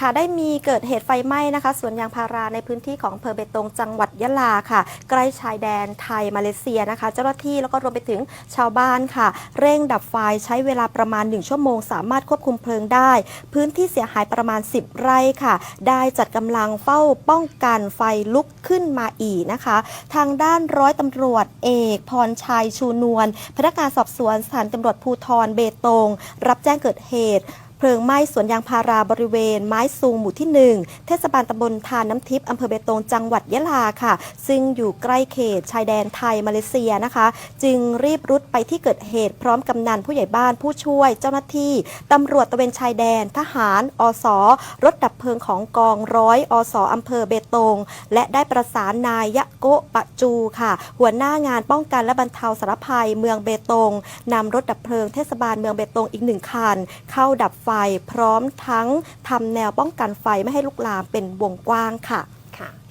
ค่ะได้มีเกิดเหตุไฟไหม้นะคะสวนยางพาราในพื้นที่ของอำเภอเบตงจังหวัดยะลาค่ะ ใกล้ชายแดนไทยมาเลเซียนะคะ เจ้าหน้าที่แล้วก็รวมไปถึงชาวบ้านค่ะ เร่งดับไฟใช้เวลาประมาณ 1 ชั่วโมง สามารถควบคุมเพลิงได้ พื้นที่เสียหายประมาณ 10 ไร่ค่ะ ได้จัดกำลังเฝ้าป้องกันไฟลุกขึ้นมาอีกนะคะ ทางด้านร้อยตำรวจเอก พรชัยชูนวลพนักงานสอบสวนสถานตำรวจภูธรเบตง รับแจ้งเกิดเหตุ เพลิงไหม้สวนยางพาราบริเวณ ไม้ซูงหมู่ที่ 1 เทศบาลตำบลทานน้ำทิพย์อำเภอเบตงจังหวัดยะลาค่ะ ซึ่งอยู่ใกล้เขตชายแดนไทยมาเลเซียนะคะ จึงรีบรุดไปที่เกิดเหตุพร้อมกำนันผู้ใหญ่บ้านผู้ช่วย เจ้าหน้าที่ตำรวจตะเวนชายแดน ทหารอสรถดับเพลิงของกองร้อยอสอำเภอเบตง และได้ประสานนายยะโกะปะจูค่ะ หัวหน้างานป้องกันและบรรเทาสารภัยเมืองเบตงนำรถดับเพลิงเทศบาลเมืองเบตงอีกหนึ่งคัน เข้าดับไฟ พร้อมทั้งทำแนวป้องกันไฟไม่ให้ลุกลามเป็นวงกว้างค่ะ